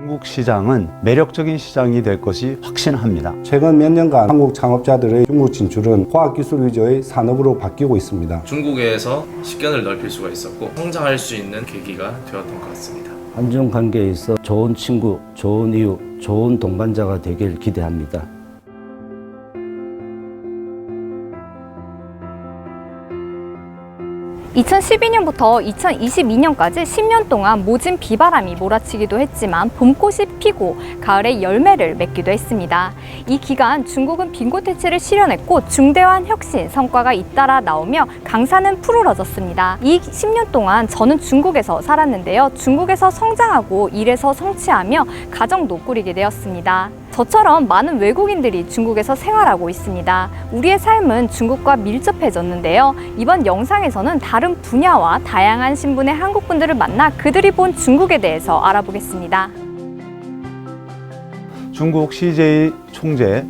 중국 시장은 매력적인 시장이 될 것이 확신합니다. 최근 몇 년간 한국 창업자들의 중국 진출은 과학기술 위주의 산업으로 바뀌고 있습니다. 중국에서 식견을 넓힐 수가 있었고 성장할 수 있는 계기가 되었던 것 같습니다. 한중 관계에 있어 좋은 친구, 좋은 이웃, 좋은 동반자가 되길 기대합니다. 2012년부터 2022년까지 10년 동안 모진 비바람이 몰아치기도 했지만 봄꽃이 피고 가을에 열매를 맺기도 했습니다. 이 기간 중국은 빈곤 퇴치를 실현했고 중대한 혁신 성과가 잇따라 나오며 강산은 푸르러졌습니다. 이 10년 동안 저는 중국에서 살았는데요. 중국에서 성장하고 일에서 성취하며 가정도 꾸리게 되었습니다. 저처럼 많은 외국인들이 중국에서 생활하고 있습니다. 우리의 삶은 중국과 밀접해졌는데요. 이번 영상에서는 다른 분야와 다양한 신분의 한국 분들을 만나 그들이 본 중국에 대해서 알아보겠습니다. 중국 CJ 총재,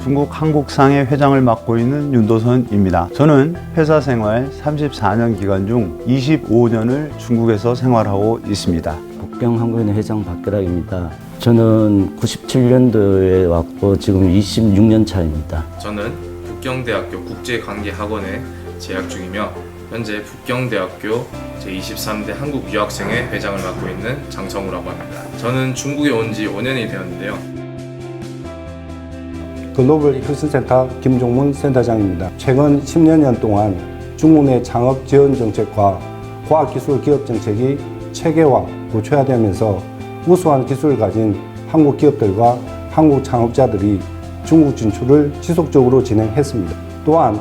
중국 한국상의 회장을 맡고 있는 윤도선입니다. 저는 회사 생활 34년 기간 중 25년을 중국에서 생활하고 있습니다. 북경 한국인 회장 박계락입니다. 저는 97년도에 왔고 지금 26년 차입니다. 저는 북경대학교 국제관계학원에 재학 중이며 현재 북경대학교 제23대 한국유학생회 회장을 맡고 있는 장성우라고 합니다. 저는 중국에 온 지 5년이 되었는데요. 글로벌 혁신센터 김종문 센터장입니다. 최근 10여년 동안 중국 내 창업 지원 정책과 과학기술 기업 정책이 체계화, 구체화되면서 우수한 기술을 가진 한국 기업들과 한국 창업자들이 중국 진출을 지속적으로 진행했습니다. 또한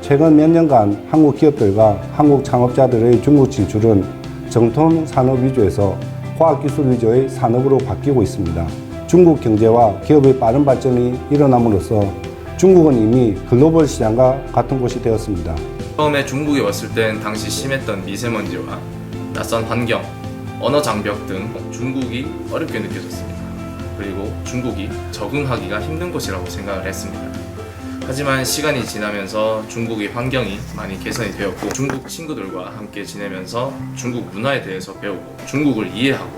최근 몇 년간 한국 기업들과 한국 창업자들의 중국 진출은 정통 산업 위주에서 과학기술 위주의 산업으로 바뀌고 있습니다. 중국 경제와 기업의 빠른 발전이 일어남으로써 중국은 이미 글로벌 시장과 같은 곳이 되었습니다. 처음에 중국에 왔을 땐 당시 심했던 미세먼지와 낯선 환경, 언어 장벽 등 중국이 어렵게 느껴졌습니다. 그리고 중국이 적응하기가 힘든 곳이라고 생각을 했습니다. 하지만 시간이 지나면서 중국의 환경이 많이 개선이 되었고 중국 친구들과 함께 지내면서 중국 문화에 대해서 배우고 중국을 이해하고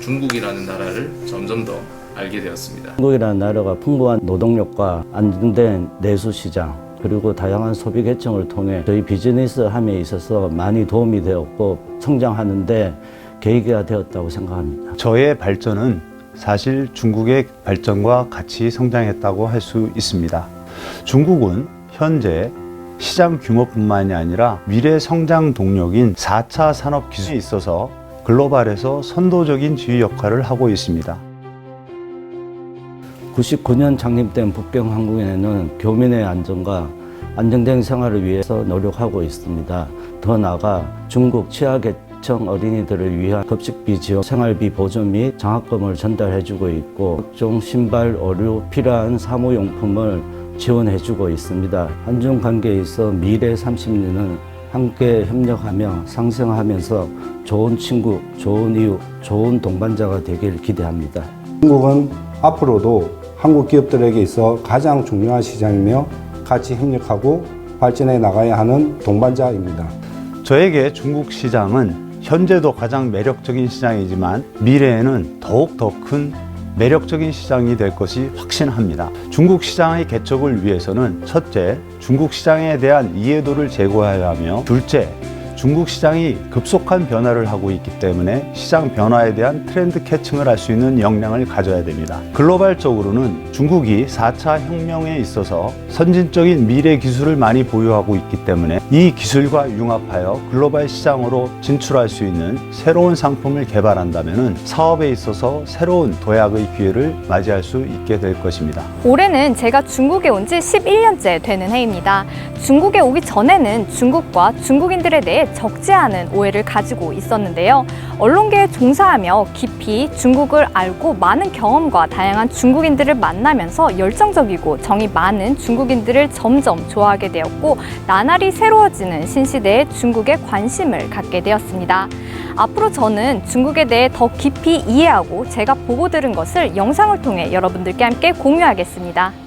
중국이라는 나라를 점점 더 알게 되었습니다. 한국이라는 나라가 풍부한 노동력과 안정된 내수 시장 그리고 다양한 소비 계층을 통해 저희 비즈니스 함에 있어서 많이 도움이 되었고 성장하는데 계기가 되었다고 생각합니다. 저의 발전은 사실 중국의 발전과 같이 성장했다고 할 수 있습니다. 중국은 현재 시장 규모뿐만이 아니라 미래 성장 동력인 4차 산업 기술에 있어서 글로벌에서 선도적인 지휘 역할을 하고 있습니다. 99년 창립된 북경 항공에는 교민의 안전과 안정된 생활을 위해서 노력하고 있습니다. 더 나아가 중국 취약계 층 어린이들을 위한 급식비 지원, 생활비 보조 및 장학금을 전달해주고 있고 각종 신발, 의류, 필요한 사무용품을 지원해주고 있습니다. 한중 관계에 있어 미래 30년은 함께 협력하며 상생하면서 좋은 친구, 좋은 이웃, 좋은 동반자가 되길 기대합니다. 중국은 앞으로도 한국 기업들에게 있어 가장 중요한 시장이며 같이 협력하고 발전해 나가야 하는 동반자입니다. 저에게 중국 시장은 현재도 가장 매력적인 시장이지만 미래에는 더욱 더 큰 매력적인 시장이 될 것이 확신합니다. 중국 시장의 개척을 위해서는 첫째, 중국 시장에 대한 이해도를 제고해야 하며 둘째, 중국 시장이 급속한 변화를 하고 있기 때문에 시장 변화에 대한 트렌드 캐칭을 할 수 있는 역량을 가져야 됩니다. 글로벌적으로는 중국이 4차 혁명에 있어서 선진적인 미래 기술을 많이 보유하고 있기 때문에 이 기술과 융합하여 글로벌 시장으로 진출할 수 있는 새로운 상품을 개발한다면 사업에 있어서 새로운 도약의 기회를 맞이할 수 있게 될 것입니다. 올해는 제가 중국에 온 지 11년째 되는 해입니다. 중국에 오기 전에는 중국과 중국인들에 대해 적지 않은 오해를 가지고 있었는데요. 언론계에 종사하며 깊이 중국을 알고 많은 경험과 다양한 중국인들을 만나면서 열정적이고 정이 많은 중국인들을 점점 좋아하게 되었고 나날이 새로워지는 신시대에 중국에 관심을 갖게 되었습니다. 앞으로 저는 중국에 대해 더 깊이 이해하고 제가 보고 들은 것을 영상을 통해 여러분들께 함께 공유하겠습니다.